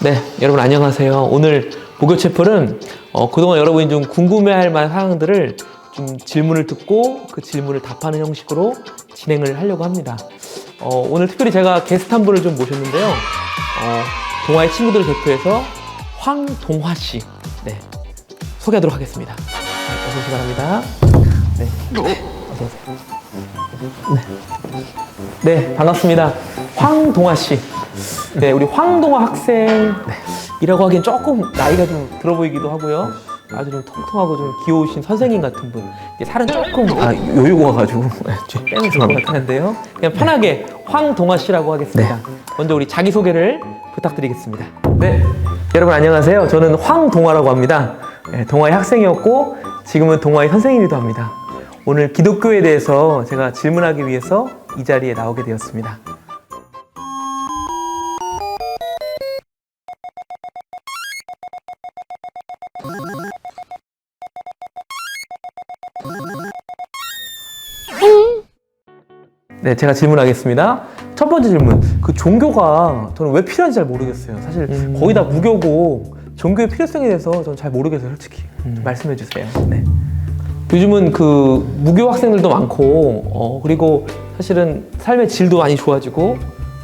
네, 여러분 안녕하세요. 오늘 보교 채플은 어, 그동안 여러분이 좀 궁금해할 만한 사항들을 좀 질문을 듣고 그 질문을 답하는 형식으로 진행을 하려고 합니다. 어, 오늘 특별히 제가 게스트 한 분을 좀 모셨는데요. 어, 동아의 친구들 대표에서 황동화 씨, 네, 소개하도록 하겠습니다. 네, 어서 오시기 바랍니다. 네, 어서 오세요. 네. 네, 반갑습니다. 황동화 씨. 네, 우리 황동화 학생이라고 하기엔 조금 나이가 좀 들어 보이기도 하고요. 아주 좀 통통하고 좀 귀여우신 선생님 같은 분. 이제 살은 조금 아, 요요가 가지고 빼면 좋을 것 같은데요. 그냥 편하게 황동화 씨라고 하겠습니다. 먼저 우리 자기 소개를 부탁드리겠습니다. 네, 여러분 안녕하세요. 저는 황동화라고 합니다. 네, 동아의 학생이었고 지금은 동아의 선생님이기도 합니다. 오늘 기독교에 대해서 제가 질문하기 위해서 이 자리에 나오게 되었습니다. 네, 제가 질문하겠습니다. 첫 번째 질문. 그 종교가 저는 왜 필요한지 잘 모르겠어요. 사실 거의 다 무교고 종교의 필요성에 대해서 저는 잘 모르겠어요, 솔직히. 좀 말씀해 주세요. 네. 요즘은 그 무교 학생들도 많고, 어, 그리고 사실은 삶의 질도 많이 좋아지고,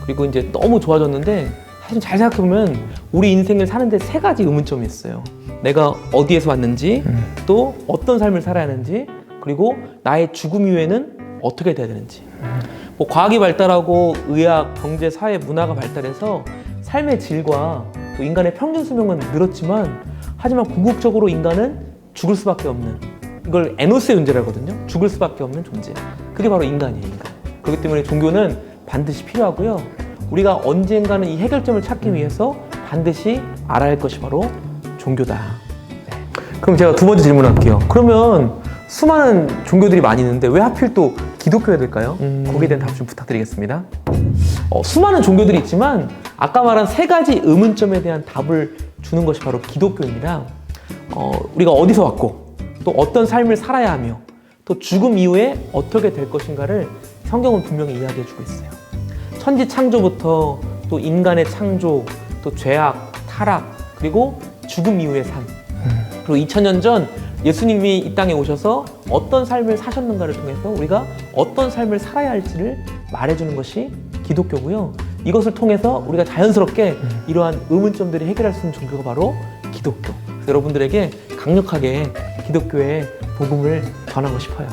그리고 이제 너무 좋아졌는데, 사실 잘 생각해 보면 우리 인생을 사는데 세 가지 의문점이 있어요. 내가 어디에서 왔는지, 또 어떤 삶을 살아야 하는지, 그리고 나의 죽음 이후에는 어떻게 돼야 되는지. 뭐 과학이 발달하고 의학, 경제, 사회, 문화가 발달해서 삶의 질과 또 인간의 평균 수명은 늘었지만 하지만 궁극적으로 인간은 죽을 수밖에 없는 이걸 에노스의 존재라거든요. 죽을 수밖에 없는 존재. 그게 바로 인간이에요, 인간. 그렇기 때문에 종교는 반드시 필요하고요. 우리가 언젠가는 이 해결점을 찾기 위해서 반드시 알아야 할 것이 바로 종교다. 네. 그럼 제가 두 번째 질문할게요. 그러면 수많은 종교들이 많이 있는데 왜 하필 또 기독교가 될까요? 거기에 대한 답 좀 부탁드리겠습니다. 어, 수많은 종교들이 있지만 아까 말한 세 가지 의문점에 대한 답을 주는 것이 바로 기독교입니다. 어, 우리가 어디서 왔고 또 어떤 삶을 살아야 하며 또 죽음 이후에 어떻게 될 것인가를 성경은 분명히 이야기해 주고 있어요. 천지 창조부터 또 인간의 창조, 또 죄악, 타락, 그리고 죽음 이후의 삶. 그리고 2000년 전 예수님이 이 땅에 오셔서 어떤 삶을 사셨는가를 통해서 우리가 어떤 삶을 살아야 할지를 말해주는 것이 기독교고요. 이것을 통해서 우리가 자연스럽게 이러한 의문점들이 해결할 수 있는 종교가 바로 기독교. 여러분들에게 강력하게 기독교의 복음을 전하고 싶어요.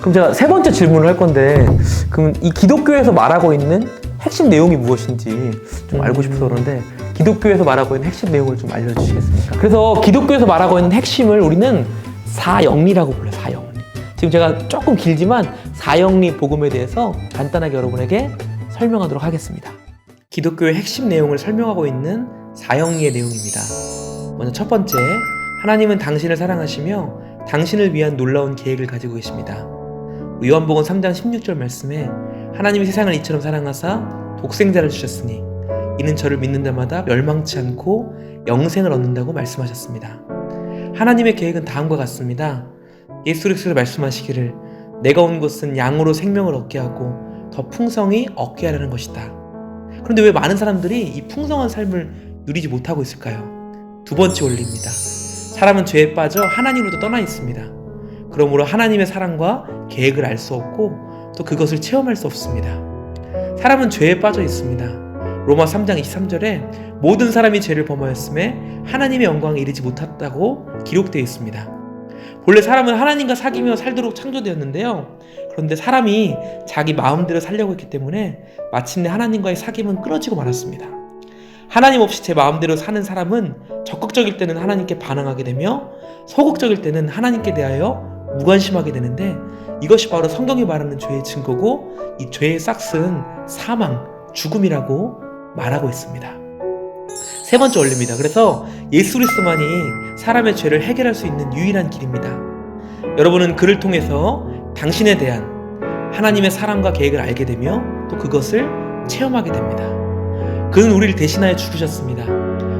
그럼 제가 세 번째 질문을 할 건데, 그럼 이 기독교에서 말하고 있는 핵심 내용이 무엇인지 좀 알고 싶어서 그런데, 기독교에서 말하고 있는 핵심 내용을 좀 알려주시겠습니까? 그래서 기독교에서 말하고 있는 핵심을 우리는 사영리라고 불러요, 사영리. 지금 제가 조금 길지만 사영리 복음에 대해서 간단하게 여러분에게 설명하도록 하겠습니다. 기독교의 핵심 내용을 설명하고 있는 사영리의 내용입니다. 먼저 첫 번째, 하나님은 당신을 사랑하시며 당신을 위한 놀라운 계획을 가지고 계십니다. 요한복음 3장 16절 말씀에 하나님이 세상을 이처럼 사랑하사 독생자를 주셨으니 이는 저를 믿는 자마다 멸망치 않고 영생을 얻는다고 말씀하셨습니다. 하나님의 계획은 다음과 같습니다. 예수 그리스도로 말씀하시기를 내가 온 것은 양으로 생명을 얻게 하고 더 풍성히 얻게 하려는 것이다. 그런데 왜 많은 사람들이 이 풍성한 삶을 누리지 못하고 있을까요? 두 번째 원리입니다. 사람은 죄에 빠져 하나님으로부터 떠나 있습니다. 그러므로 하나님의 사랑과 계획을 알 수 없고 또 그것을 체험할 수 없습니다. 사람은 죄에 빠져 있습니다. 로마 3장 23절에 모든 사람이 죄를 범하였음에 하나님의 영광에 이르지 못했다고 기록되어 있습니다. 본래 사람은 하나님과 사귀며 살도록 창조되었는데요. 그런데 사람이 자기 마음대로 살려고 했기 때문에 마침내 하나님과의 사귐은 끊어지고 말았습니다. 하나님 없이 제 마음대로 사는 사람은 적극적일 때는 하나님께 반항하게 되며 소극적일 때는 하나님께 대하여 무관심하게 되는데 이것이 바로 성경이 말하는 죄의 증거고 이 죄의 싹은 사망, 죽음이라고 말하고 있습니다. 세 번째 원리입니다. 그래서 예수 그리스도만이 사람의 죄를 해결할 수 있는 유일한 길입니다. 여러분은 그를 통해서 당신에 대한 하나님의 사랑과 계획을 알게 되며 또 그것을 체험하게 됩니다. 그는 우리를 대신하여 죽으셨습니다.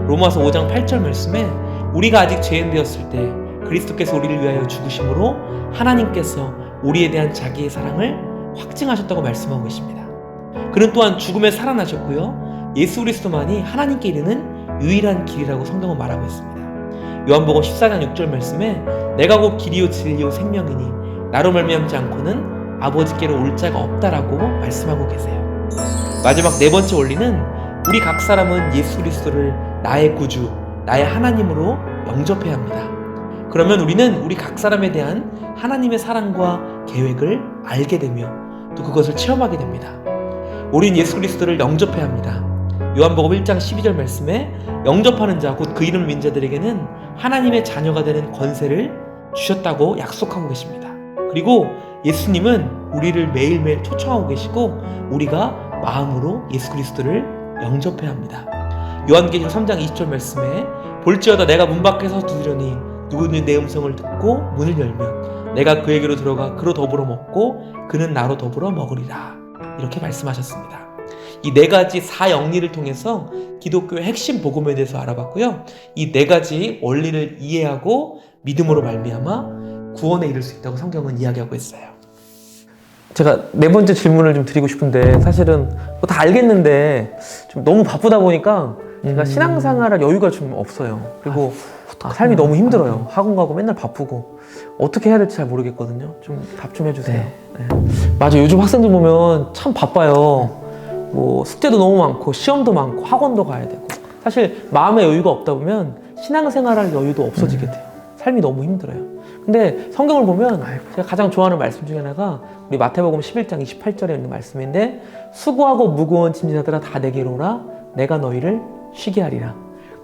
로마서 5장 8절 말씀에 우리가 아직 죄인 되었을 때 그리스도께서 우리를 위하여 죽으심으로 하나님께서 우리에 대한 자기의 사랑을 확증하셨다고 말씀하고 계십니다. 그는 또한 죽음에 살아나셨고요. 예수 그리스도만이 하나님께 이르는 유일한 길이라고 성경은 말하고 있습니다. 요한복음 14장 6절 말씀에 내가 곧 길이요 진리요 생명이니 나로 말미암지 않고는 아버지께로 올 자가 없다라고 말씀하고 계세요. 마지막 네 번째 원리는 우리 각 사람은 예수 그리스도를 나의 구주, 나의 하나님으로 영접해야 합니다. 그러면 우리는 우리 각 사람에 대한 하나님의 사랑과 계획을 알게 되며 또 그것을 체험하게 됩니다. 우린 예수 그리스도를 영접해야 합니다. 요한복음 1장 12절 말씀에 영접하는 자 곧 그 이름을 믿는 자들에게는 하나님의 자녀가 되는 권세를 주셨다고 약속하고 계십니다. 그리고 예수님은 우리를 매일매일 초청하고 계시고 우리가 마음으로 예수 그리스도를 영접해야 합니다. 요한계시록 3장 20절 말씀에 볼지어다 내가 문 밖에서 두드려니 누구든지 내 음성을 듣고 문을 열면 내가 그에게로 들어가 그로 더불어 먹고 그는 나로 더불어 먹으리라 이렇게 말씀하셨습니다. 이 네 가지 사영리를 통해서 기독교의 핵심 복음에 대해서 알아봤고요. 이 네 가지 원리를 이해하고 믿음으로 말미암아 구원에 이를 수 있다고 성경은 이야기하고 있어요. 제가 네 번째 질문을 좀 드리고 싶은데 사실은 뭐 다 알겠는데 좀 너무 바쁘다 보니까 제가 음. 신앙생활할 여유가 좀 없어요. 그리고 아, 삶이 너무 힘들어요. 학원 가고 맨날 바쁘고 어떻게 해야 될지 잘 모르겠거든요. 좀 답 좀 해주세요. 네. 맞아. 요즘 학생들 보면 참 바빠요. 뭐 숙제도 너무 많고 시험도 많고 학원도 가야 되고 사실 마음의 여유가 없다 보면 신앙생활할 여유도 없어지게 돼요. 삶이 너무 힘들어요. 근데 성경을 보면 제가 가장 좋아하는 말씀 중에 하나가 우리 마태복음 11장 28절에 있는 말씀인데 수고하고 무거운 짐진자들아 다 내게로 오라 내가 너희를 쉬게 하리라.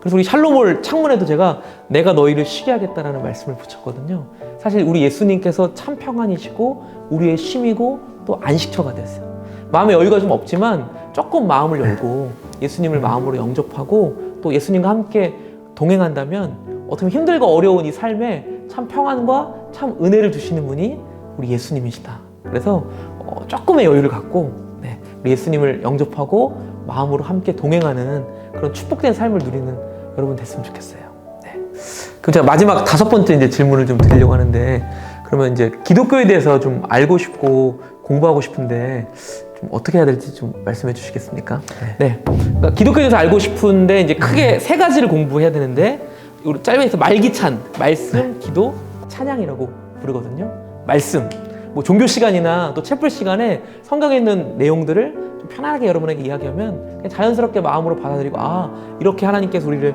그래서 우리 샬롬을 창문에도 제가 내가 너희를 쉬게 하겠다라는 말씀을 붙였거든요. 사실 우리 예수님께서 참 평안이시고 우리의 쉼이고 또 안식처가 됐어요. 마음의 여유가 좀 없지만 조금 마음을 열고 예수님을 마음으로 영접하고 또 예수님과 함께 동행한다면 어떻게 힘들고 어려운 이 삶에 참 평안과 참 은혜를 주시는 분이 우리 예수님이시다. 그래서 어, 조금의 여유를 갖고 네, 우리 예수님을 영접하고 마음으로 함께 동행하는 그런 축복된 삶을 누리는 여러분 됐으면 좋겠어요. 네. 그럼 제가 마지막 다섯 번째 이제 질문을 좀 드리려고 하는데 그러면 이제 기독교에 대해서 좀 알고 싶고 공부하고 싶은데 좀 어떻게 해야 될지 좀 말씀해 주시겠습니까? 네. 그러니까 기독교에 대해서 알고 싶은데 이제 크게 세 가지를 공부해야 되는데 우리 짧게해서 말기찬, 말씀, 기도, 찬양이라고 부르거든요. 말씀. 뭐 종교 시간이나 또 채플 시간에 성경에 있는 내용들을 좀 편안하게 여러분에게 이야기하면 그냥 자연스럽게 마음으로 받아들이고 아 이렇게 하나님께서 우리를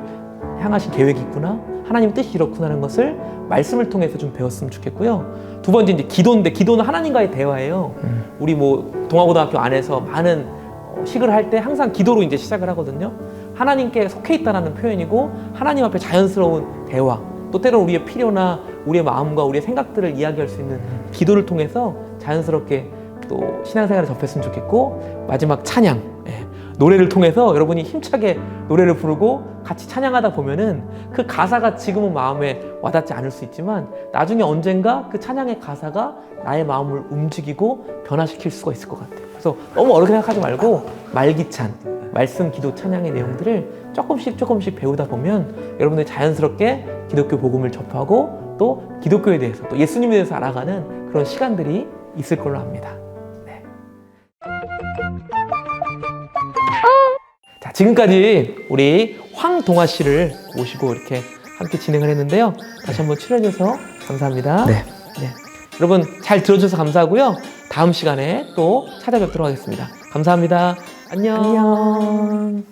향하신 계획이 있구나. 하나님 뜻이 이렇구나라는 것을 말씀을 통해서 좀 배웠으면 좋겠고요. 두 번째 이제 기도인데 기도는 하나님과의 대화예요. 우리 뭐 동아고등학교 안에서 많은 어, 식을 할 때 항상 기도로 이제 시작을 하거든요. 하나님께 속해 있다라는 표현이고 하나님 앞에 자연스러운 대화 또 때로 우리의 필요나 우리의 마음과 우리의 생각들을 이야기할 수 있는 기도를 통해서 자연스럽게 또 신앙생활에 접했으면 좋겠고 마지막 찬양 예. 노래를 통해서 여러분이 힘차게 노래를 부르고 같이 찬양하다 보면은 그 가사가 지금은 마음에 와닿지 않을 수 있지만 나중에 언젠가 그 찬양의 가사가 나의 마음을 움직이고 변화시킬 수가 있을 것 같아요. 그래서 너무 어렵게 생각하지 말고 말기찬 말씀, 기도, 찬양의 내용들을 조금씩 조금씩 배우다 보면 여러분들이 자연스럽게 기독교 복음을 접하고 또 기독교에 대해서 또 예수님에 대해서 알아가는 그런 시간들이 있을 걸로 합니다. 네. 자, 지금까지 우리 황동아 씨를 모시고 이렇게 함께 진행을 했는데요. 다시 한번 출연해서 감사합니다. 네. 네. 여러분 잘 들어주셔서 감사하고요. 다음 시간에 또 찾아뵙도록 하겠습니다. 감사합니다. 안녕. 안녕.